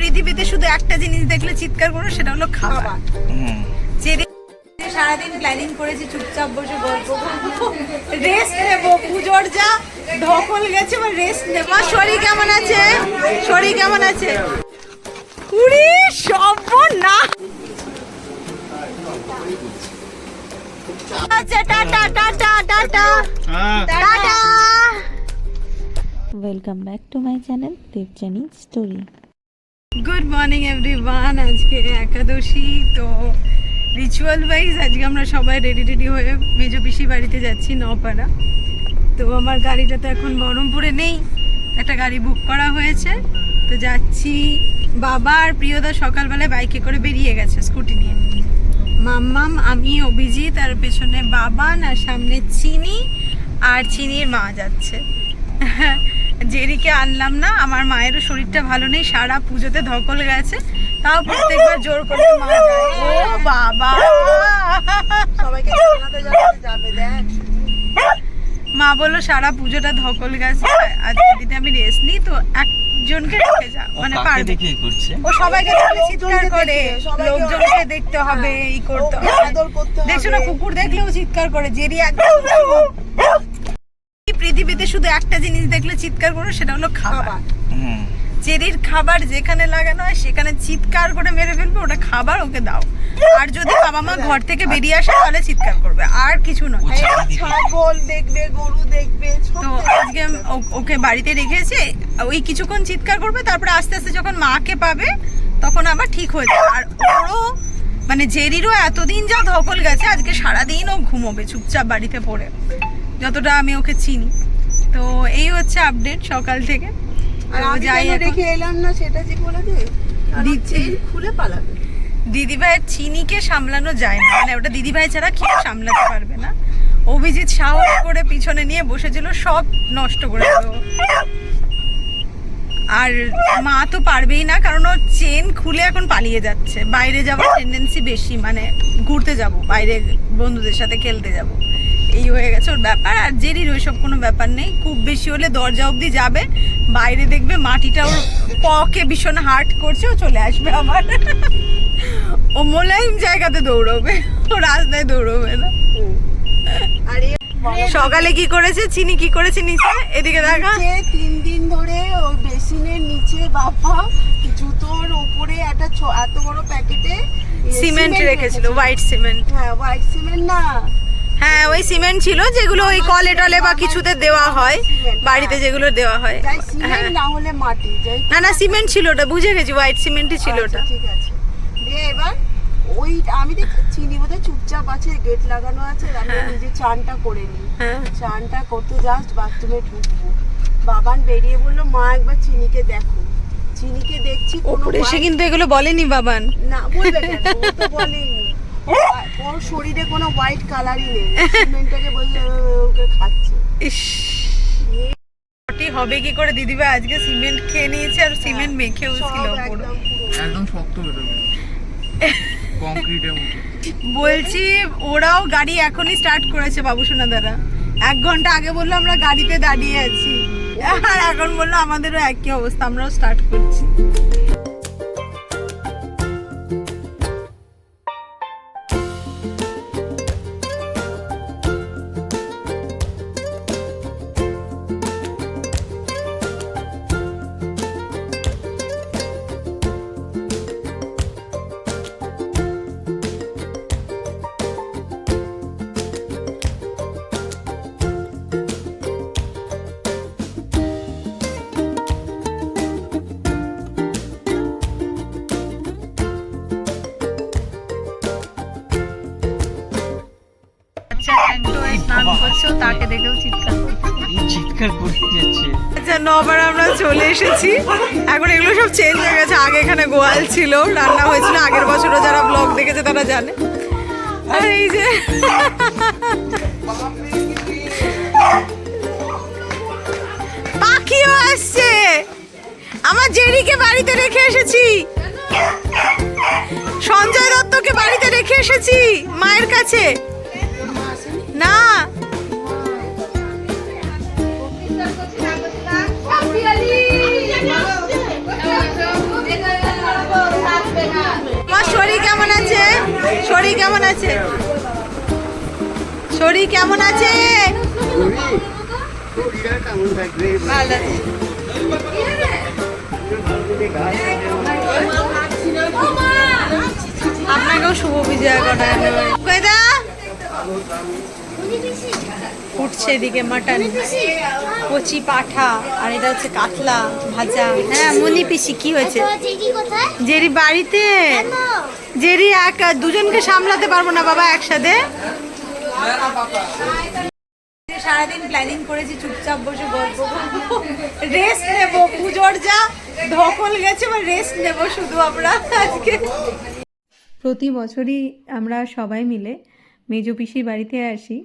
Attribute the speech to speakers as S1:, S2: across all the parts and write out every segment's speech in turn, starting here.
S1: পৃথিবীতে শুধু একটা জিনিস দেখলে চিৎকার করো সেটা হলো খাবার।
S2: হুম
S1: চেরি সারাদিন প্ল্যানিং করেছি চুপচাপ বসে গল্প রেস্ট নেব পুজোর যা ধকল গেছে এবার রেস্ট নেব। শরীর কেমন আছে? শরীর কেমন আছে? উড়ি সর্বনা আচ্ছা tata tata tata tata.
S3: Welcome back to my channel Debjani story
S1: good morning everyone আজকে একাদশী, তো রিচুয়াল ওয়াইজ আজকে আমরা সবাই রেডি রেডি হয়ে মেজো পিসি বাড়িতে যাচ্ছি নপাড়া তো আমার গাড়িটা তো এখন বহরমপুরে নেই, একটা গাড়ি বুক করা হয়েছে। তো যাচ্ছি, বাবা আর প্রিয়দা সকালবেলায় বাইকে করে বেরিয়ে গেছে স্কুটি নিয়ে। মাম্মাম, আমি, অভিজিৎ আর পেছনে বাবা না সামনে চিনি আর চিনির মা যাচ্ছে। জেরিকে আনলাম না আমার মায়েরও শরীরটা ভালো নেই সারা পুজোতে ধকল গেছে তাও প্রত্যেকবার জোর করে মা ও বাবা!
S4: সবাইকে জানাতে জানাতে যাবে দেখ।
S1: মা বলল সারা পুজোটা ধকল গেছে আর যদি আমি রেস্ট নিই তো একজনকে রেখে যা মানে পারবে।
S2: করছে?
S1: ও সবাইকে চিৎকার করে লোকজনকে দেখতে হবে এই করতে হবে।
S4: আদর করতে হবে।
S1: দেখছ না কুকুর দেখলেও চিৎকার করে জেরি একদম একটা জিনিস দেখলে চিৎকার করো সেটা হলো খাবার। চেরির খাবার যেখানে লাগানো হয় সেখানে চিৎকার করে মেরে ফেলবে ওটা খাবার ওকে দাও। আর যদি বাবা মা ঘর থেকে বেরিয়ে আসে তাহলে চিৎকার করবে আর কিছু নয়।
S4: ছাগল দেখবে গরু দেখবে
S1: তো আজকে ওকে বাড়িতে রেখেছে ওই কিছুক্ষণ চিৎকার করবে তারপরে আস্তে আস্তে যখন মাকে পাবে তখন আবার ঠিক হয়ে যাবে। আর ওরও মানে জেরিরও এতদিন যা ধকল গেছে আজকে সারাদিন ও ঘুমোবে চুপচাপ বাড়িতে পড়ে। যতটা আমি ওকে চিনি। তো এই হচ্ছে আপডেট সকাল থেকে।
S4: আর আমি
S1: যাই
S4: রেখে এলাম না সেটা যে বলে দে?
S1: দিচ্ছি।
S4: খুলে পালাবে।
S1: দিদিভাইয়ের চিনিকে সামলানো যায় না। মানে ওটা দিদিভাই ছাড়া কেউ সামলাতে পারবে না। অভিজিৎ সাহস করে পিছনে নিয়ে বসেছিল সব নষ্ট করে আর মা তো পারবেই না কারণ ও চেন খুলে এখন পালিয়ে যাচ্ছে। বাইরে যাওয়ার টেন্ডেন্সি বেশি মানে ঘুরতে যাব বাইরে বন্ধুদের সাথে খেলতে যাব। এই হয়ে গেছে ওর ব্যাপার আর জেরির ওইসব কোনো ব্যাপার নেই। খুব বেশি হলে দরজা অবধি যাবে বাইরে দেখবে মাটিটা ওর পকে ভীষণ হার্ট করছে ও চলে আসবে আবার। ও মোলায়েম জায়গাতে দৌড়বে ও রাস্তায় দৌড়বে না।
S4: আর
S1: সকালে কি করেছে চিনি কি করেছে নিচে? এদিকে দেখা।
S4: তিন দিন ধরে ওই বেসিনের নিচে বাবা জুতোর উপরে একটা এত বড় প্যাকেটে
S1: সিমেন্ট রেখেছিল হোয়াইট সিমেন্ট
S4: হ্যাঁ হোয়াইট সিমেন্ট না
S1: হ্যাঁ ওই সিমেন্ট ছিল যেগুলো ওই কলে টলে বা কিছুতে দেওয়া হয় বাড়িতে যেগুলো দেওয়া হয়। হ্যাঁ।
S4: সিমেন্ট না হলে মাটি
S1: না না সিমেন্ট ছিল ওটা বুঝে গেছি হোয়াইট সিমেন্টই ছিল
S4: আচ্ছা,
S1: ওটা।
S4: ঠিক আছে। দিয়ে এবার ওই আমি দেখছি চিনি বোধহয় চুপচাপ আছে গেট লাগানো আছে আমি নিজে চানটা করে নিই।
S1: হ্যাঁ।
S4: চানটা করতে জাস্ট বাথরুমে ঢুকবো। বাবান বেরিয়ে বলল মা একবার চিনিকে দেখো। চিনিকে দেখছি কোনো
S1: এসে কিন্তু এগুলো বলেনি বাবান।
S4: না বলবে কেন? ও তো বলেনি ওর শরীরে কোনো হোয়াইট কালারই নেই। সিমেন্টটাকে বলছে ওকে খাচ্ছে।
S1: ইস। হবে কি করে? দিদিভাই আজকে সিমেন্ট খেয়ে নিয়েছে আর সিমেন্ট মেখেও ছিল পুরো।
S4: একদম
S5: শক্ত কংক্রিটের মতো।
S1: বলছি ওরাও গাড়ি এখনই স্টার্ট করেছে বাবুসোনা দ্বারা এক ঘণ্টা আগে বলল আমরা গাড়িতে দাঁড়িয়ে আছি। আর এখন বলল আমাদেরও একই অবস্থা আমরাও স্টার্ট করছি। তাকে দেখেও চিৎকার
S2: চিৎকার করে যাচ্ছে?
S1: আচ্ছা নবার আমরা চলে এসেছি। এখন এগুলো সব চেঞ্জ হয়ে গেছে। আগে এখানে গোয়াল ছিল রান্না হয়েছিল। আগের বছরও যারা ব্লগ দেখেছে তারা জানে। আর এই যে পাখিও আসছে। আমার জেরিকে বাড়িতে রেখে এসেছি। সঞ্জয় দত্তকে বাড়িতে রেখে এসেছি মায়ের কাছে। না শরীর কেমন আছে? শরীর কেমন আছে? ভালো আপনাকেও শুভ বিজয়া কয়দা উঠছে এদিকে মাটন। কচি পাঠা আর এটা হচ্ছে কাতলা ভাজা। হ্যাঁ মনি পিসি কি হয়েছে? জেরি বাড়িতে। জেরি এক দুজনকে সামলাতে পারব না বাবা একসাথে। সারাদিন প্ল্যানিং করেছি চুপচাপ বসে গল্প রেস্ট নেব পুজোর যা ধকল গেছে বা রেস্ট নেব শুধু আমরা আজকে। প্রতি বছরই আমরা সবাই মিলে মেজো পিসির বাড়িতে আসি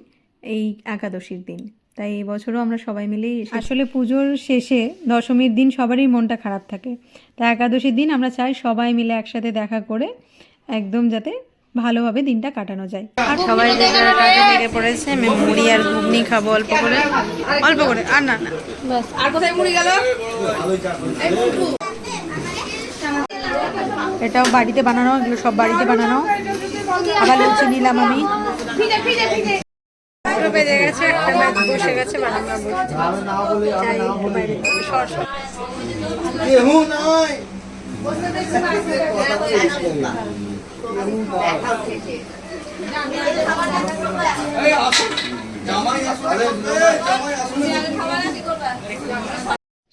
S1: এই একাদশীর দিন। তাই এই বছরও আমরা সবাই মিলেই আসলে পুজোর শেষে দশমীর দিন সবারই মনটা খারাপ থাকে। তাই একাদশীর দিন আমরা চাই সবাই মিলে একসাথে দেখা করে একদম যাতে ভালোভাবে দিনটা কাটানো যায়। আর সবাই যে যার কাজে লেগে পড়েছে আমি মুড়ি আর ঘুগনি খাব অল্প করে। অল্প করে আর না না। বাস আর কোথায় মুড়ি গেল? এটাও বাড়িতে বানানো এগুলো সব বাড়িতে বানানো। আবার লুচি নিলাম আমি। বেজে গেছে একটা ম্যাচ বসে গেছে বানানো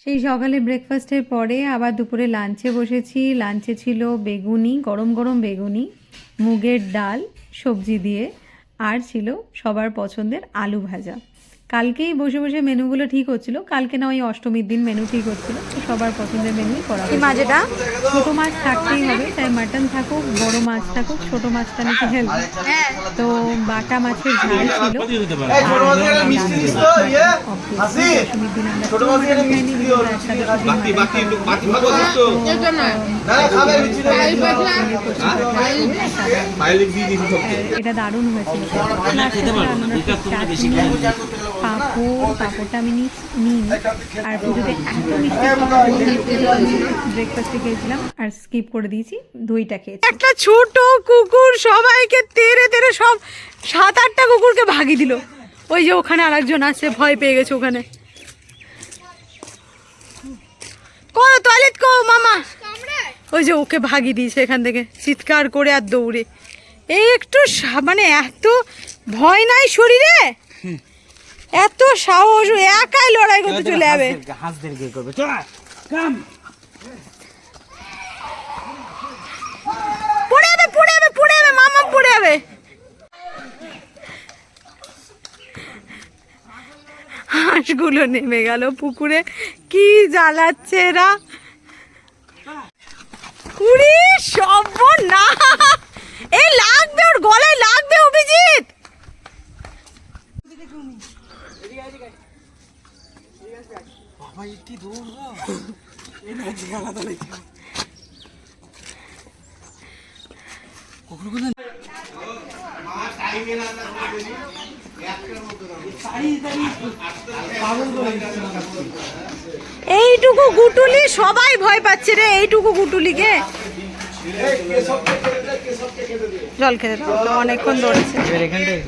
S1: সেই সকালে ব্রেকফাস্টের পরে আবার দুপুরে লাঞ্চে বসেছি। লাঞ্চে ছিল বেগুনি, গরম গরম বেগুনি, মুগের ডাল, সবজি দিয়ে। আর ছিল সবার পছন্দের আলু ভাজা। কালকেই বসে বসে মেনুগুলো ঠিক হচ্ছিল। কালকে না ওই অষ্টমীর দিন মেনু ঠিক হচ্ছিল। তো সবার পছন্দের মেনুই করা কি মাছ এটা? ছোট মাছ থাকতেই হবে তাই মাটন থাকুক বড় মাছ থাকুক ছোট মাছটা নাকি হেলদি তো বাটা মাছের ঝাল ছিল। অষ্টমীর দিন আমরা এটা দারুণ হয়েছিল পাঁপড়, পাঁপড়টা আমি নিই। আর পুজোতে এত মিষ্টি ব্রেকফাস্টে খেয়েছিলাম, আর স্কিপ করে দিয়েছি, দইটা খেয়েছি। একটা ছোট কুকুর সবাইকে তেরে তেরে সব সাত আটটা কুকুরকে ভাগি দিল। ওই যে ওখানে আরেকজন আছে, ভয় পেয়ে গেছে ওখানে। করো টয়লেট কো মামা। ওই যে ওকে ভাগিয়ে দিয়েছে এখান থেকে, চিৎকার করে আর দৌড়ে। এই একটু মানে এত ভয় নাই শরীরে? এত সাহস একাই লড়াই করতে চলে যাবে।
S2: হাঁসদেরকে করবে। চল কাম।
S1: পড়ে যাবে পড়ে যাবে পড়ে যাবে মামা পড়ে যাবে। হাঁসগুলো নেমে গেল পুকুরে কি জ্বালাচ্ছে এরা? উড়ি সর্বনা এই লাগবে ওর গলায় লাগবে অভিজিৎ এইটুকু গুটুলি সবাই ভয় পাচ্ছে রে এইটুকু গুটুলিকে। জল খেতে দাও অনেকক্ষণ
S2: এখানটায়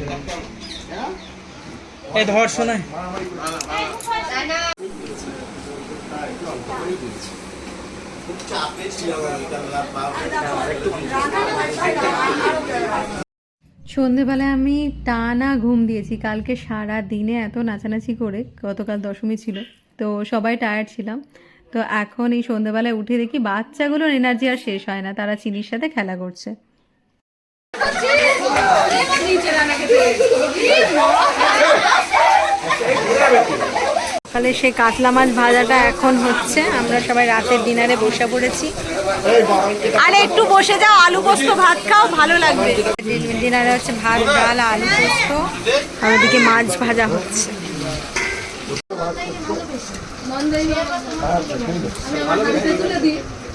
S2: এই ধর শোনায়
S1: সন্ধেবেলায় আমি টানা ঘুম দিয়েছি। কালকে সারা দিনে এত নাচানাচি করে গতকাল দশমী ছিল, তো সবাই টায়ার্ড ছিলাম। তো এখন এই সন্ধেবেলায় উঠে দেখি বাচ্চাগুলোর এনার্জি আর শেষ হয় না, তারা চিনির সাথে খেলা করছে। সকালে সেই কাতলা মাছ ভাজাটা এখন হচ্ছে। আমরা সবাই রাতের ডিনারে বসে পড়েছি। আরে একটু বসে যাও, আলু পোস্ত, ভাত খাও, ভালো লাগবে। ডিনারে হচ্ছে ভাত, ডাল, আলু পোস্ত। আর ওদিকে মাছ ভাজা হচ্ছে। মন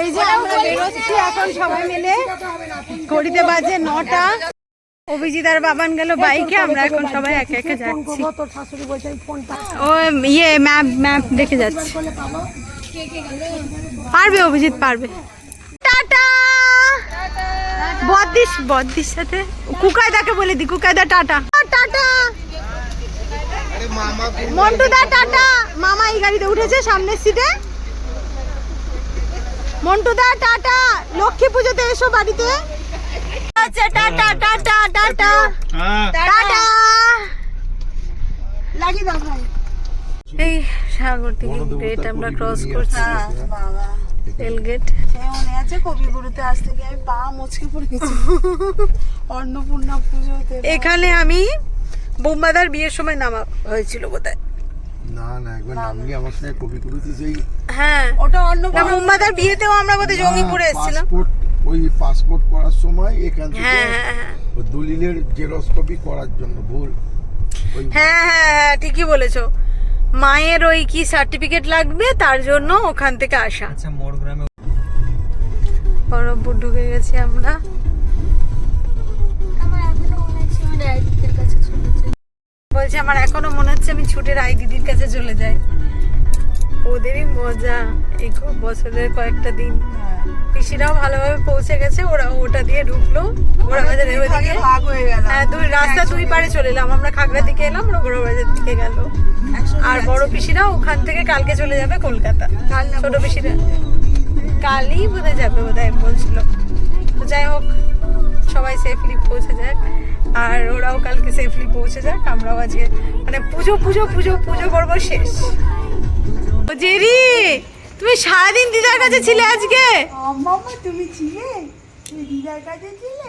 S1: এই যে আমরা বেরোচ্ছি এখন সবাই মিলে। ঘড়িতে বাজে নটা। অভিজিৎ আর বাবান গেল বাইকে আমরা এখন সবাই একে একে যাচ্ছি। ও ইয়ে ম্যাপ ম্যাপ দেখে যাচ্ছি। পারবে অভিজিৎ পারবে। টাটা! বদ্দিস বদ্দিস সাথে। কুকায়দাকে বলে দি কুকায়দা টাটা। টাটা! মন্টুদা টাটা! মামা এই গাড়িতে উঠেছে সামনের সিটে মন্টুদা টাটা। লক্ষ্মী পুজোতে এসো বাড়িতে। আচ্ছা টাটা টাটা টাটা। টাটা।
S4: লাগিয়ে দাও ভাই।
S1: এই সাগর থেকে গেট আমরা ক্রস করছি।
S4: হ্যাঁ, বাবা।
S1: রেল গেট
S4: সে মনে আছে কবিগুরুতে আজ থেকে আমি পা মুচকে পড়ে গেছি অন্নপূর্ণা পুজোতে
S1: এখানে আমি বোম্বাদার বিয়ের সময় নামা হয়েছিল বোধহয়।
S6: না না একবার নামলি আমার সঙ্গে কবিগুরুতে সেই
S1: হ্যাঁ।
S4: ওটা
S1: বিয়েতেও আমরা বোধহয় জঙ্গিপুরে এসেছিলাম।
S6: ওই পাসপোর্ট করার সময় এখান থেকে
S1: হ্যাঁ হ্যাঁ হ্যাঁ।
S6: দলিলের জেরক্স কপি করার জন্য ভুল।
S1: হ্যাঁ হ্যাঁ হ্যাঁ ঠিকই বলেছ। মায়ের ওই কি সার্টিফিকেট লাগবে? তার জন্য ওখান থেকে আসা।
S2: আচ্ছা মোর গ্রামে
S1: বরফপুর ঢুকে গেছি আমরা। বলছে আমার এখনও মনে হচ্ছে আমি ছুটে রায় দিদির কাছে চলে যাই। ওদেরই মজা এই খুব বছরের কয়েকটা দিন। পিসিরাও ভালোভাবে পৌঁছে গেছে ওরা ওটা দিয়ে ঢুকলো। ওরা
S4: ভাগ হয়ে গেল।
S1: দুই রাস্তা দুই পারে চলে এলাম। আমরা খাগড়া দিকে এলাম ওরা বড় বাজার দিকে গেল। আর বড় পিসিরা ওখান থেকে কালকে চলে যাবে কলকাতা।
S4: কাল
S1: ছোট পিসিরা। কালই বোধহয় যাবে বোধহয় বলছিল। তো যাই হোক সবাই সেফলি পৌঁছে যাক। আর ওরাও কালকে সেফলি পৌঁছে যাক। আমরাও আজকে মানে পুজো পুজো পুজো পুজো পর্ব শেষ। ও জেরি তুমি সারাদিন দিদার কাছে ছিলে আজকে?
S4: মামা তুমি ছিলে? দিদার কাছে ছিলে?